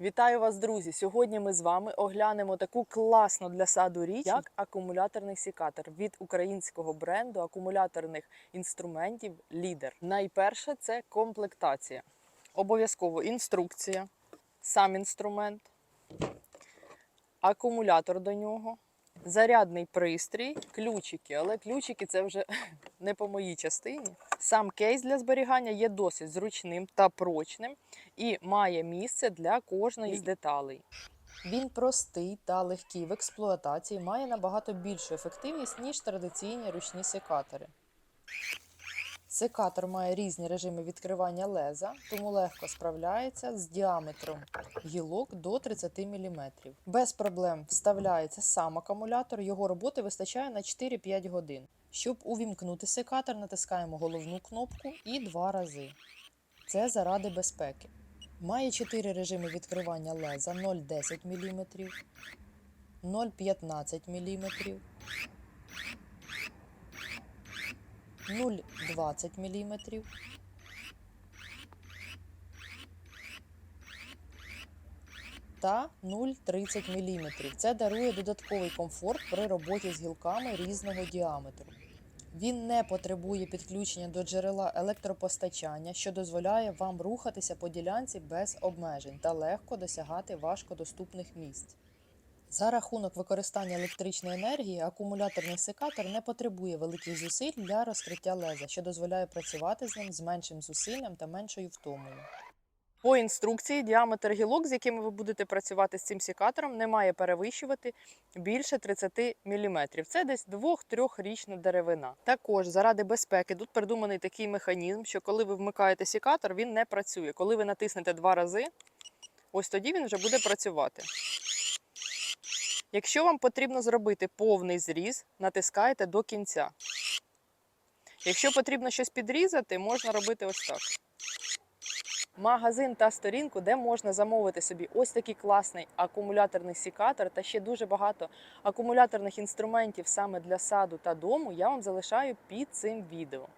Вітаю вас, друзі! Сьогодні ми з вами оглянемо таку класну для саду річ, як акумуляторний сікатор від українського бренду акумуляторних інструментів Лідер. Найперше це комплектація. Обов'язково інструкція, сам інструмент, акумулятор до нього, зарядний пристрій, ключики, але ключики це вже не по моїй частині. Сам кейс для зберігання є досить зручним та прочним і має місце для кожної з деталей. Він простий та легкий в експлуатації, має набагато більшу ефективність, ніж традиційні ручні секатори. Секатор має різні режими відкривання леза, тому легко справляється з діаметром гілок до 30 мм. Без проблем вставляється сам акумулятор, його роботи вистачає на 4-5 годин. Щоб увімкнути секатор, натискаємо головну кнопку і два рази. Це заради безпеки. Має 4 режими відкривання леза 0,10 мм, 0,15 мм, 0,20 мм. Та 0,30 мм. Це дарує додатковий комфорт при роботі з гілками різного діаметру. Він не потребує підключення до джерела електропостачання, що дозволяє вам рухатися по ділянці без обмежень та легко досягати важкодоступних місць. За рахунок використання електричної енергії акумуляторний секатор не потребує великих зусиль для розкриття леза, що дозволяє працювати з ним з меншим зусиллям та меншою втомою. По інструкції діаметр гілок, з якими ви будете працювати з цим секатором, не має перевищувати більше 30 мм. Це десь 2-3 річна деревина. Також заради безпеки тут придуманий такий механізм, що коли ви вмикаєте секатор, він не працює. Коли ви натиснете два рази, ось тоді він вже буде працювати. Якщо вам потрібно зробити повний зріз, натискаєте до кінця. Якщо потрібно щось підрізати, можна робити ось так. Магазин та сторінку, де можна замовити собі ось такий класний акумуляторний сікатор та ще дуже багато акумуляторних інструментів саме для саду та дому, я вам залишаю під цим відео.